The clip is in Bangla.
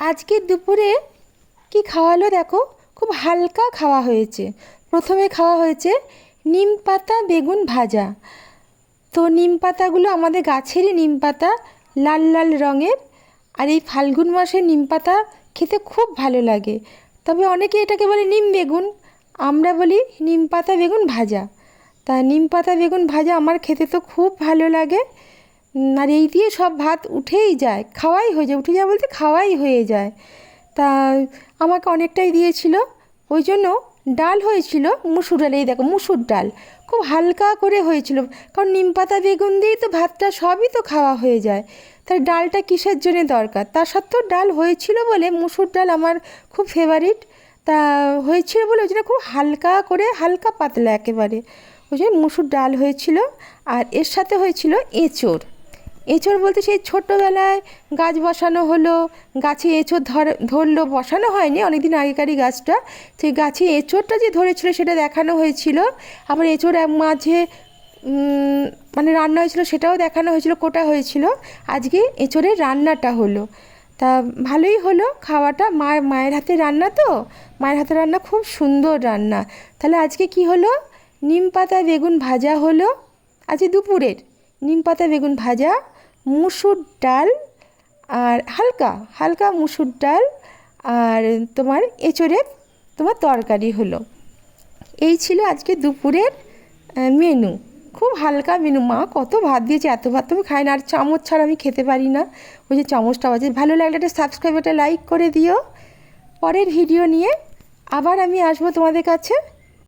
আজকে দুপুরে কি খাওয়ালো দেখো? খুব হালকা খাওয়া হয়েছে। প্রথমে খাওয়া হয়েছে নিম পাতা বেগুন ভাজা। তো নিম পাতাগুলো আমাদের গাছেরই নিম পাতা, লাল লাল রঙের। আর এই ফাল্গুন মাসে নিম পাতা খেতে খুব ভালো লাগে। তবে অনেকে এটাকে বলে নিম বেগুন। আমরা বলি নিম পাতা বেগুন ভাজা। তা নিম পাতা বেগুন ভাজা আমার খেতে তো খুব ভালো লাগে। আর এই দিয়ে সব ভাত উঠেই যায়, খাওয়াই হয়ে যায়, উঠে যায় বলতে খাওয়াই হয়ে যায়। তা আমাকে অনেকটাই দিয়েছিল, ওই জন্য ডাল হয়েছিল, মুসুর ডাল, এই দেখো মুসুর ডাল, খুব হালকা করে হয়েছিল, কারণ নিম পাতা, বেগুন দিয়েই তো ভাতটা সবই তো খাওয়া হয়ে যায়। তাই ডালটা কিসের জন্য দরকার? তা সত্ত্বেও ডাল হয়েছিল বলে মুসুর ডাল আমার খুব ফেভারিট তা হয়েছিল বলে ওই জন্য খুব হালকা করে, হালকা পাতলা একেবারে। ওই জন্য মুসুর ডাল হয়েছিল, আর এর সাথে হয়েছিল এঁচোড়। এঁচোড় বলতে সেই ছোট্টবেলায় গাছ বসানো হলো, গাছে এঁচোড় ধর, ধরলো, বসানো হয়নি, অনেকদিন আগেকারই গাছটা। সেই গাছে এঁচোড়টা যে ধরেছিল সেটা দেখানো হয়েছিল। আবার এঁচোড় এক মাঝে মানে রান্না হয়েছিল সেটাও দেখানো হয়েছিল, কোটা হয়েছিল। আজকে এঁচোড়ের রান্নাটা হলো। তা ভালোই হলো খাওয়াটা। মায়ের মায়ের হাতে রান্না তো? মায়ের হাতে রান্না খুব সুন্দর রান্না। তাহলে আজকে কি হলো? নিম পাতা বেগুন ভাজা হলো। আজকে দুপুরের নিম পাতা বেগুন ভাজা মুসুর ডাল আর হালকা হালকা মুসুর ডাল আর তোমার এঁচোড়ের তোমার তরকারি হলো। এই ছিল আজকে দুপুরের মেনু খুব হালকা মেনু মা কত ভাত দিয়েছে, এত ভাত তুমি খাই না। আর চামচ ছাড়া আমি খেতে পারি না। ওই যে চামচটা বাজে। ভালো লাগলে একটা সাবস্ক্রাইব একটা লাইক করে দিও। পরের ভিডিও নিয়ে আবার আমি আসব তোমাদের কাছে।